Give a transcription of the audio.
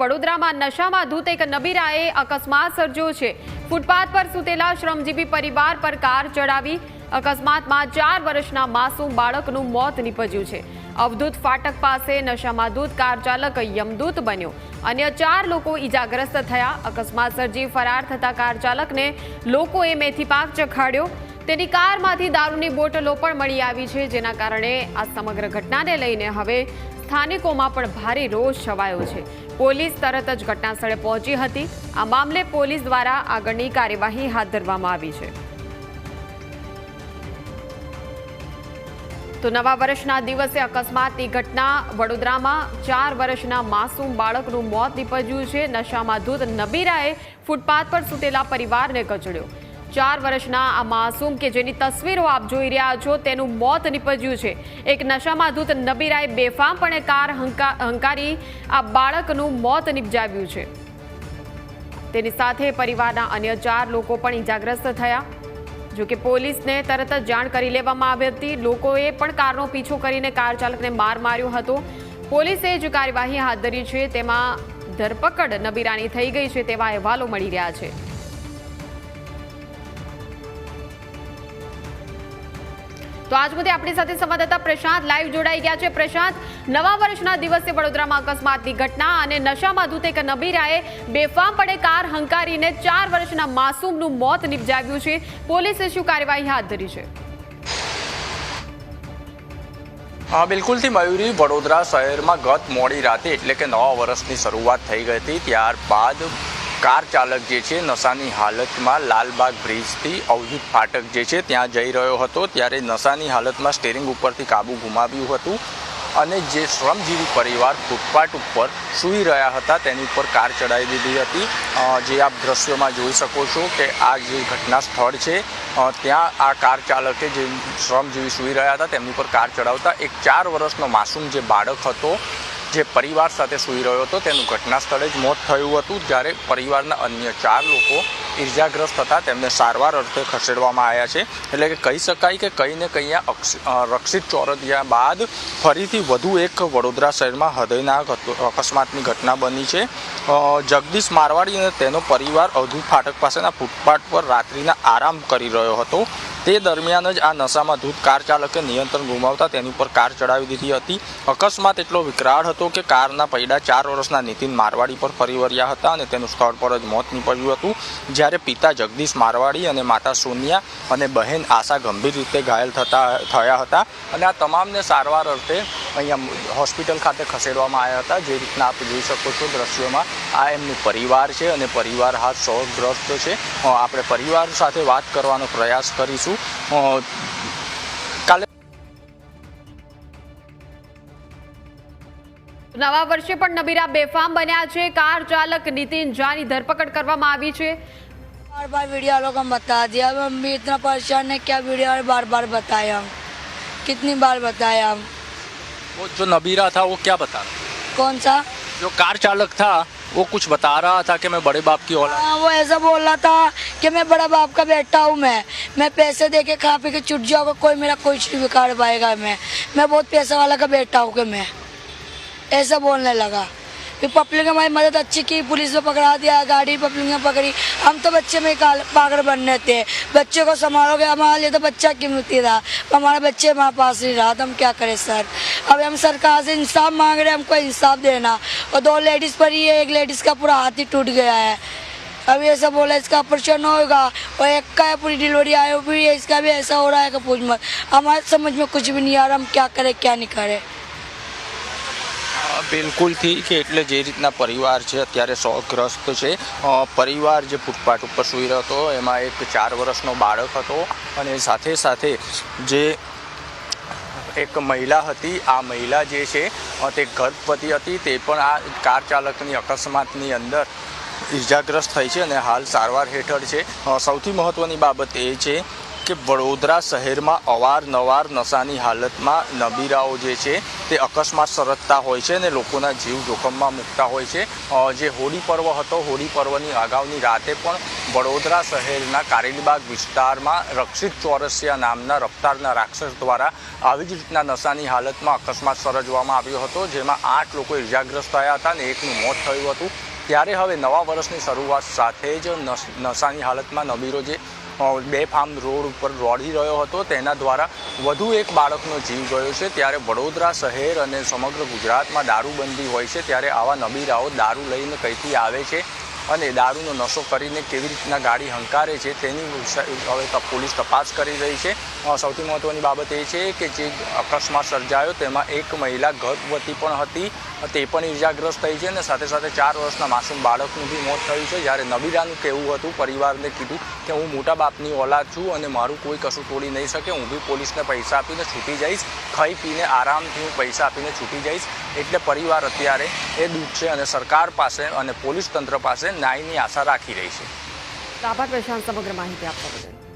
વડોદરામાં નશામાં ધૂત એક નબીરાએ અકસ્માત સર્જ્યો છે. ફૂટપાથ પર સૂતેલા શ્રમજીવી પરિવાર પર કાર ચડાવી અકસ્માતમાં ચાર વર્ષના માસૂમ બાળકનું મોત નીપજ્યું છે. અવધૂત ફાટક પાસે નશામાં ધૂત, કાર ચાલક યમદૂત બન્યો. અન્ય ચાર લોકો ઈજાગ્રસ્ત થયા. અકસ્માત સર્જી ફરાર થતા કાર ચાલકને લોકોએ મેથી પાક ચખાડ્યો. તેની કારમાંથી દારૂની બોટલો પણ મળી આવી છે, જેના કારણે આ સમગ્ર ઘટનાને લઈને હવે સ્થાનિકોમાં પણ ભારે રોષ છવાયો છે. પોલીસ તરત જ ઘટના સ્થળે પહોંચી હતી. આ મામલે પોલીસ દ્વારા આગળની કાર્યવાહી હાથ ધરવામાં આવી છે. તો નવા વર્ષના દિવસે અકસ્માતની ઘટના વડોદરામાં ચાર વર્ષના માસૂમ બાળકનું મોત નીપજ્યું છે. નશામાં ધૂત નબીરાએ ફૂટપાથ પર સૂતેલા પરિવારને કચડ્યો. ચાર વર્ષના આ માસૂમ કે જેની તસવીરો આપ જોઈ રહ્યા છો, તેનું મોત નીપજ્યું છે. એક નશામાં ધૂત નબીરાએ બેફામપણે કાર હંકા, હંકારી આ બાળકનું મોત નિપજાવ્યું છે. તેની સાથે પરિવારના અન્ય ચાર લોકો પણ ઈજાગ્રસ્ત થયા. જો કે પોલીસને તરત જ જાણ કરી લેવામાં આવી હતી. લોકોએ પણ કારનો પીછો કરીને કાર ચાલકને માર માર્યો હતો. પોલીસે જે કાર્યવાહી હાથ ધરી છે. તેમાં ધરપકડ નબીરાની થઈ ગઈ છે તેવા અહેવાલો મળી રહ્યા છે. તો આજ મુદ્દે આપણી સાથે સંવાદદાતા પ્રશાંત લાઈવ જોડાઈ ગયા છે. પ્રશાંત, નવા વર્ષના દિવસે વડોદરામાં અકસ્માતની ઘટના અને નશામાં ધૂત એક નબીરાએ બેફામ પડે કાર હંકારીને ચાર વર્ષના માસૂમનું મોત નિપજાવ્યું છે. પોલીસે શું કાર્યવાહી હાથ ધરી છે? હા, બિલકુલથી મયુરી વડોદરા શહેરમાં ગત મોડી રાતે એટલે કે નવા વર્ષની શરૂઆત થઈ ગઈ હતી. ત્યારબાદ કાર ચાલક જે છે, નશાની હાલતમાં લાલબાગ બ્રિજથી અવધૂત ફાટક જે છે, ત્યાં જઈ રહ્યો હતો. ત્યારે નશાની હાલતમાં સ્ટેરિંગ ઉપરથી કાબુ ગુમાવ્યું હતું અને જે શ્રમજીવી પરિવાર ફૂટપાથ ઉપર સૂઈ રહ્યા હતા, તેની ઉપર કાર ચડાવી દીધી હતી. જે આપ દ્રશ્યોમાં જોઈ શકો છો કે આ જે ઘટના સ્થળ છે ત્યાં આ કાર ચાલકે જે શ્રમજીવી સૂઈ રહ્યા હતા, તેમની પર કાર ચડાવતા એક ચાર વર્ષનો માસૂમ જે બાળક હતો જે પરિવાર સાથે સૂઈ રહ્યો હતો, તેનું ઘટના સ્થળે જ મોત થયું હતું. જ્યારે પરિવારના અન્ય ચાર લોકો ઇજાગ્રસ્ત હતા તેમને સારવાર અર્થે ખસેડવામાં આવ્યા છે. એટલે કે કહી શકાય કે કંઈ ને કંઈ રક્ષિત ચોરદિયા બાદ ફરીથી વધુ એક વડોદરા શહેરમાં હૃદયનાક હતો- અકસ્માતની ઘટના બની છે. જગદીશ મારવાડી અને તેનો પરિવાર અવધૂત ફાટક પાસેના ફૂટપાથ પર રાત્રિના આરામ કરી રહ્યો હતો. તે દરમિયાન જ આ નશામાં ધૂત કાર ચાલકે નિયંત્રણ ગુમાવતા તેની ઉપર કાર ચડાવી દીધી હતી. અકસ્માત એટલો વિકરાળ હતો કે કારના પૈડા ચાર વર્ષના નીતિન મારવાડી પર ફરી વળ્યા હતા અને તેનું સ્થળ પર જ મોત નીપજ્યું હતું. જ્યારે પિતા જગદીશ મારવાડી અને માતા સોનિયા અને બહેન આશા ગંભીર રીતે ઘાયલ થતા, થયા હતા અને આ તમામને સારવાર અર્થે અહીંયા હોસ્પિટલ ખાતે ખસેડવામાં આવ્યા હતા. જે રીતના આપ જોઈ શકો છો દ્રશ્યોમાં, આ એમનું પરિવાર છે અને પરિવાર હાથ શોકગ્રસ્ત છે. આપણે પરિવાર સાથે વાત કરવાનો પ્રયાસ કરીશું. અ, કાલે નવા વર્ષે પણ નબીરા બેફામ બન્યા છે કાર ચાલક નીતિન ઝાની ધરપકડ કરવામાં આવી છે बार बार वीडियो वालों को हम बता दिया अब हम भी इतना परेशान है क्या वीडियो वाले बार बार बताए हम कितनी बार बताए हम वो जो नबीरा था वो क्या बता रहा कौन सा जो कार चालक था वो कुछ बता रहा था कि मैं बड़े बाप की औलाद हाँ वो ऐसा बोल रहा था कि मैं बड़े बाप का बेटा हूँ मैं। मैं पैसे दे के खा पी के चुट जाऊँगा, कोई मेरा कोई चीज़ बिगाड़ पाएगा मैं। मैं बहुत पैसा वाला का बेटा हूँ कि मैं। ऐसा बोलने लगा। फिर पब्लिक ने हमारी मदद अच्छी की, पुलिस ने पकड़ा दिया, गाड़ी पब्लिक ने पकड़ी। हम तो बच्चे में पागल बनने थे। बच्चे को संभालोगे, हमारे लिए तो बच्चा कीमती रहा? हमारा बच्चे हमारे पास नहीं रहा तो हम क्या करें सर? अब हम सरकार से इंसाफ मांग रहे हैं, हमको इंसाफ देना। और दो लेडीज़ पर ही एक लेडीज़ का पूरा हाथ ही टूट गया है। अब ये सब बोला, इसका ऑपरेशन होगा, और एक का पूरी डिलीवरी वो भी है, इसका भी ऐसा हो रहा है कि पूछ मत। हमारे समझ में कुछ भी नहीं आ रहा, हम क्या करें, क्या नहीं करें। બિલકુલથી કે એટલે જે રીતના પરિવાર છે, અત્યારે શોકગ્રસ્ત છે. પરિવાર જે ફૂટપાથ ઉપર સૂઈ રહ્યો હતો, એમાં એક ચાર વર્ષનો બાળક હતો અને સાથે સાથે જે એક મહિલા હતી, આ મહિલા જે છે તે ગર્ભવતી હતી. તે પણ આ કાર ચાલકની અકસ્માતની અંદર ઇજાગ્રસ્ત થઈ છે અને હાલ સારવાર હેઠળ છે. સૌથી મહત્ત્વની બાબત એ છે કે વડોદરા શહેરમાં અવારનવાર નશાની હાલતમાં નબીરાઓ જે છે તે અકસ્માત સરજતા હોય છે અને લોકોના જીવ જોખમમાં મૂકતા હોય છે. જે હોળી પર્વ હતો, હોળી પર્વની અગાઉની રાતે પણ વડોદરા શહેરના કારેલીબાગ વિસ્તારમાં રક્ષિત ચોરસિયા નામના રફતારના રાક્ષસ દ્વારા આવી જ રીતના નશાની હાલતમાં અકસ્માત સર્જવામાં આવ્યો હતો, જેમાં આઠ લોકો ઇજાગ્રસ્ત થયા હતા અને એકનું મોત થયું હતું. ત્યારે હવે નવા વર્ષની શરૂઆત સાથે જ નશ- નશાની હાલતમાં નબીરો જે બે ફાર્મ રોડ ઉપર દોડી રહ્યો હતો. તેના દ્વારા વધુ એક બાળકનો જીવ ગયો છે. ત્યારે વડોદરા શહેર અને સમગ્ર ગુજરાતમાં દારૂબંધી હોય છે. ત્યારે આવા નબીરાઓ દારૂ લઈને કઈથી આવે છે અને દારૂનો નશો કરીને કેવી રીતના ગાડી હંકારે છે તેની હવે પોલીસ તપાસ કરી રહી છે. સૌથી મહત્ત્વની બાબત એ છે કે જે અકસ્માત સર્જાયો, તેમાં એક મહિલા ગર્ભવતી પણ હતી. તે પણ ઇજાગ્રસ્ત થઈ છે અને સાથે સાથે ચાર વર્ષના માસૂમ બાળકનું બી મોત થયું છે. જ્યારે નબીરાનું કહેવું હતું, પરિવારને કીધું કે હું મોટા બાપની ઓલાદ છું અને મારું કોઈ કશું તોડી નહીં શકે, હું બી પોલીસને પૈસા આપીને છૂટી જઈશ. ખાઈ પીને આરામથી હું પૈસા આપીને છૂટી જઈશ. એટલે પરિવાર અત્યારે એ દુઃખ છે અને સરકાર પાસે અને પોલીસ તંત્ર પાસે ન્યાયની આશા રાખી રહી છે. આભાર, પ્રશાંત સમગ્ર માહિતી આપવા બદલ.